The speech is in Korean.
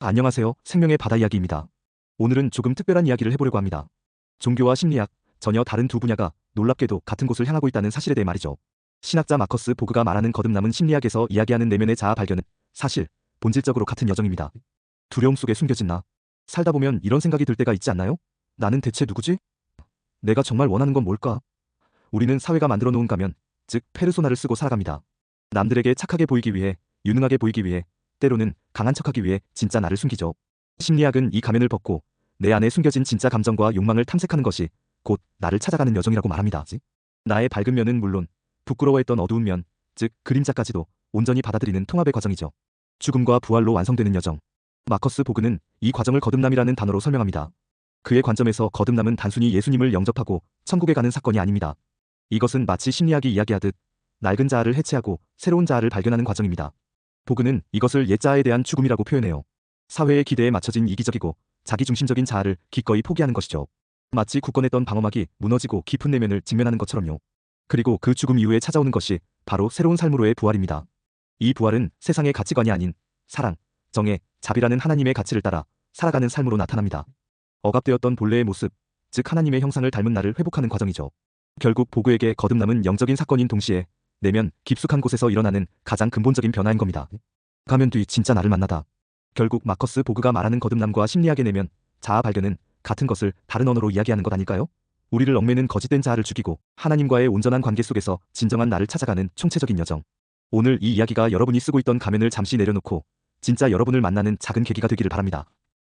안녕하세요. 생명의 바다 이야기입니다. 오늘은 조금 특별한 이야기를 해보려고 합니다. 종교와 심리학, 전혀 다른 두 분야가 놀랍게도 같은 곳을 향하고 있다는 사실에 대해 말이죠. 신학자 마커스 보그가 말하는 거듭남은 심리학에서 이야기하는 내면의 자아 발견은 사실 본질적으로 같은 여정입니다. 두려움 속에 숨겨진 나. 살다 보면 이런 생각이 들 때가 있지 않나요? 나는 대체 누구지? 내가 정말 원하는 건 뭘까? 우리는 사회가 만들어 놓은 가면, 즉 페르소나를 쓰고 살아갑니다. 남들에게 착하게 보이기 위해, 유능하게 보이기 위해, 때로는 강한 척하기 위해 진짜 나를 숨기죠. 심리학은 이 가면을 벗고 내 안에 숨겨진 진짜 감정과 욕망을 탐색하는 것이 곧 나를 찾아가는 여정이라고 말합니다. 나의 밝은 면은 물론 부끄러워했던 어두운 면, 즉 그림자까지도 온전히 받아들이는 통합의 과정이죠. 죽음과 부활로 완성되는 여정. 마커스 보그는 이 과정을 거듭남이라는 단어로 설명합니다. 그의 관점에서 거듭남은 단순히 예수님을 영접하고 천국에 가는 사건이 아닙니다. 이것은 마치 심리학이 이야기하듯 낡은 자아를 해체하고 새로운 자아를 발견하는 과정입니다. 보그는 이것을 옛 자아에 대한 죽음이라고 표현해요. 사회의 기대에 맞춰진 이기적이고 자기중심적인 자아를 기꺼이 포기하는 것이죠. 마치 굳건했던 방어막이 무너지고 깊은 내면을 직면하는 것처럼요. 그리고 그 죽음 이후에 찾아오는 것이 바로 새로운 삶으로의 부활입니다. 이 부활은 세상의 가치관이 아닌 사랑, 정의, 자비라는 하나님의 가치를 따라 살아가는 삶으로 나타납니다. 억압되었던 본래의 모습, 즉 하나님의 형상을 닮은 나를 회복하는 과정이죠. 결국 보그에게 거듭남은 영적인 사건인 동시에 내면 깊숙한 곳에서 일어나는 가장 근본적인 변화인 겁니다. 가면 뒤 진짜 나를 만나다. 결국 마커스 보그가 말하는 거듭남과 심리학의 내면, 자아 발견은 같은 것을 다른 언어로 이야기하는 것 아닐까요? 우리를 얽매는 거짓된 자아를 죽이고 하나님과의 온전한 관계 속에서 진정한 나를 찾아가는 총체적인 여정. 오늘 이 이야기가 여러분이 쓰고 있던 가면을 잠시 내려놓고 진짜 여러분을 만나는 작은 계기가 되기를 바랍니다.